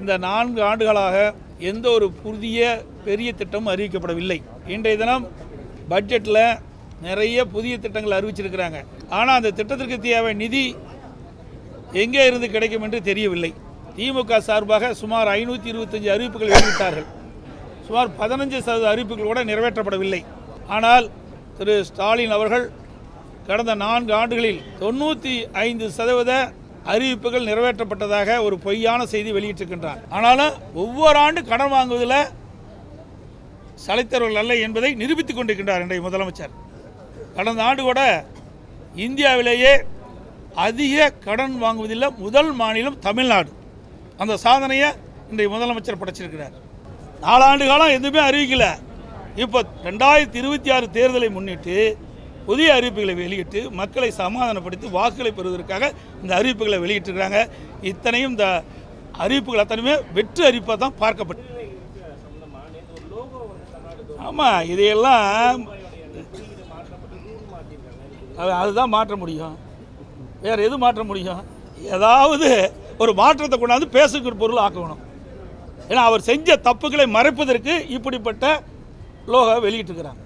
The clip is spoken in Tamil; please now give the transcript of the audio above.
இந்த நான்கு ஆண்டுகளாக எந்த ஒரு புதிய பெரிய திட்டமும் அறிவிக்கப்படவில்லை. இன்றைய தினம் பட்ஜெட்டில் நிறைய புதிய திட்டங்கள் அறிவிச்சிருக்கிறாங்க. ஆனால் அந்த திட்டத்திற்கு தேவை நிதி எங்கே இருந்து கிடைக்கும் என்று தெரியவில்லை. திமுக சார்பாக சுமார் ஐநூற்றி இருபத்தஞ்சு அறிவிப்புகள் வெளியிட்டார்கள். சுமார் பதினஞ்சு சதவீத அறிவிப்புகள் கூட நிறைவேற்றப்படவில்லை. ஆனால் திரு ஸ்டாலின் அவர்கள் கடந்த நான்கு ஆண்டுகளில் தொண்ணூற்றி ஐந்து சதவீத அறிவிப்புகள் நிறைவேற்றப்பட்டதாக ஒரு பொய்யான செய்தி வெளியிட்டிருக்கின்றார். ஆனாலும் ஒவ்வொரு ஆண்டு கடன் வாங்குவதில் சளைத்தவர்கள் அல்ல என்பதை நிரூபித்துக் கொண்டிருக்கின்றார் இன்றைய முதலமைச்சர். கடந்த ஆண்டு கூட இந்தியாவிலேயே அதிக கடன் வாங்குவதில் முதல் மாநிலம் தமிழ்நாடு. அந்த சாதனையை இன்றைய முதலமைச்சர் படைச்சிருக்கிறார். நாலாண்டு காலம் எதுவுமே அறிவிக்கல. இப்போ ரெண்டாயிரத்தி இருபத்தி ஆறு தேர்தலை முன்னிட்டு புதிய அறிவிப்புகளை வெளியிட்டு மக்களை சமாதானப்படுத்தி வாக்குகளை பெறுவதற்காக இந்த அறிவிப்புகளை வெளியிட்டிருக்கிறாங்க. இத்தனையும் இந்த அறிவிப்புகள் அத்தனையுமே வெற்று அறிவிப்பாக தான் பார்க்கப்பட்டு ஆமாம் இதையெல்லாம் அது அதுதான் மாற்ற முடியும். வேறு எது மாற்ற முடியும்? ஏதாவது ஒரு மாற்றத்தை கொண்டாந்து பேசுகிற பொருள் ஆக்கணும். ஏன்னா அவர் செஞ்ச தப்புகளை மறைப்பதற்கு இப்படிப்பட்ட லோகோ வெளியிட்டிருக்கிறாங்க.